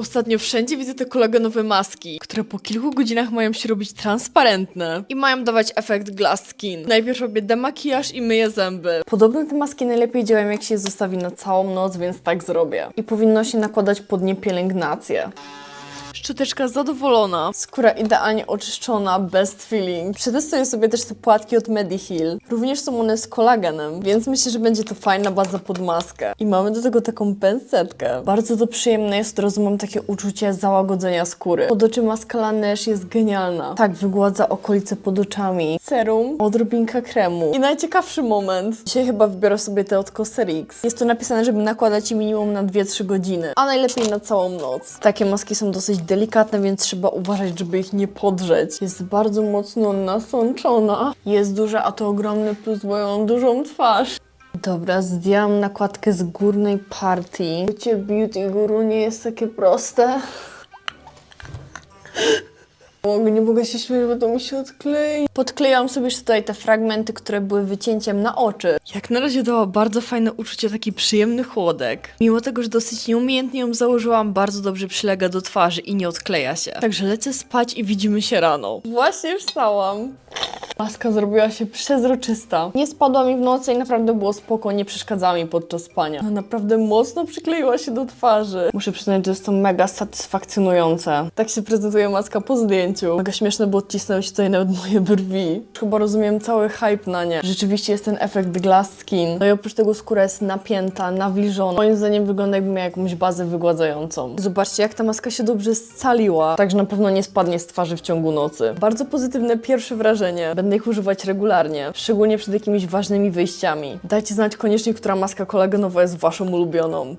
Ostatnio wszędzie widzę te kolagenowe maski, które po kilku godzinach mają się robić transparentne i mają dawać efekt glass skin. Najpierw robię demakijaż i myję zęby. Podobno te maski najlepiej działają jak się je zostawi na całą noc, więc tak zrobię. I powinno się nakładać pod nie pielęgnację. Szczoteczka zadowolona, skóra idealnie oczyszczona, best feeling. Przetestuję sobie też te płatki od Mediheal. Również są one z kolagenem, więc myślę, że będzie to fajna baza pod maskę. I mamy do tego taką pensetkę. Bardzo to przyjemne jest, od razu mam takie uczucie załagodzenia skóry. Pod oczy maska Laneige jest genialna. Tak, wygładza okolice pod oczami. Serum, odrobinka kremu. I najciekawszy moment. Dzisiaj chyba wybiorę sobie te od Cosrx. Jest tu napisane, żeby nakładać minimum na 2-3 godziny, a najlepiej na całą noc. Takie maski są dosyć delikatne, więc trzeba uważać, żeby ich nie podrzeć. Jest bardzo mocno nasączona. Jest duża, a to ogromny plus, bo ja dużą twarz. Dobra, zdjęłam nakładkę z górnej partii. Bycie beauty guru nie jest takie proste. Mogę, nie mogę się śmiać, bo to mi się odklei. Podklejam sobie już tutaj te fragmenty, które były wycięciem na oczy. Jak na razie dała bardzo fajne uczucie, taki przyjemny chłodek. Mimo tego, że dosyć nieumiejętnie ją założyłam, bardzo dobrze przylega do twarzy i nie odkleja się. Także lecę spać i widzimy się rano. Właśnie wstałam. Maska zrobiła się przezroczysta. Nie spadła mi w nocy i naprawdę było spoko, nie przeszkadzała mi podczas spania. Ona naprawdę mocno przykleiła się do twarzy. Muszę przyznać, że jest to mega satysfakcjonujące. Tak się prezentuje maska po zdjęciu. Mega śmieszne, bo odcisnęły się tutaj nawet moje brwi. Chyba rozumiem cały hype na nie. Rzeczywiście jest ten efekt glass skin. No i oprócz tego skóra jest napięta, nawilżona. Moim zdaniem wygląda jakby miała jakąś bazę wygładzającą. Zobaczcie, jak ta maska się dobrze scaliła. Także na pewno nie spadnie z twarzy w ciągu nocy. Bardzo pozytywne pierwsze wrażenie. Będę używać regularnie, szczególnie przed jakimiś ważnymi wyjściami. Dajcie znać koniecznie, która maska kolagenowa jest waszą ulubioną.